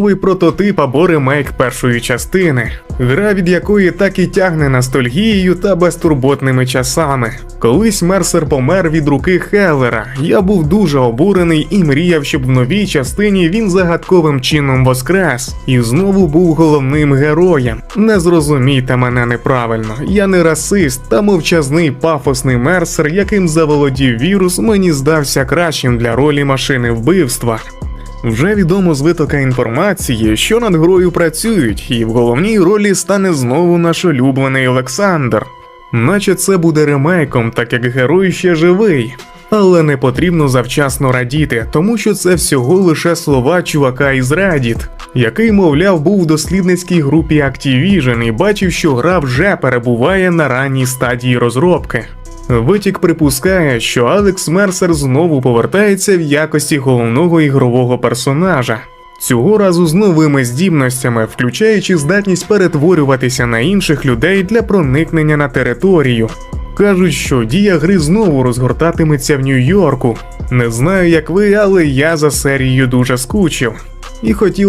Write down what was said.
Новий прототип або ремейк першої частини, гра від якої так і тягне ностальгією та безтурботними часами. Колись Мерсер помер від руки Хеллера. Я був дуже обурений і мріяв, щоб в новій частині він загадковим чином воскрес і знову був головним героєм. Не зрозумійте мене неправильно. Я не расист та мовчазний пафосний мерсер, яким заволодів вірус, мені здався кращим для ролі машини вбивства. Вже відомо з витока інформації, що над грою працюють, і в головній ролі стане знову наш улюблений Олександр. Наче це буде ремейком, так як герой ще живий. Але не потрібно завчасно радіти, тому що це всього лише слова чувака із Reddit, який, мовляв, був в дослідницькій групі Activision і бачив, що гра вже перебуває на ранній стадії розробки. Витік припускає, що Алекс Мерсер знову повертається в якості головного ігрового персонажа. Цього разу з новими здібностями, включаючи здатність перетворюватися на інших людей для проникнення на територію. Кажуть, що дія гри знову розгортатиметься в Нью-Йорку. Не знаю, як ви, але я за серією дуже скучив. І хотілося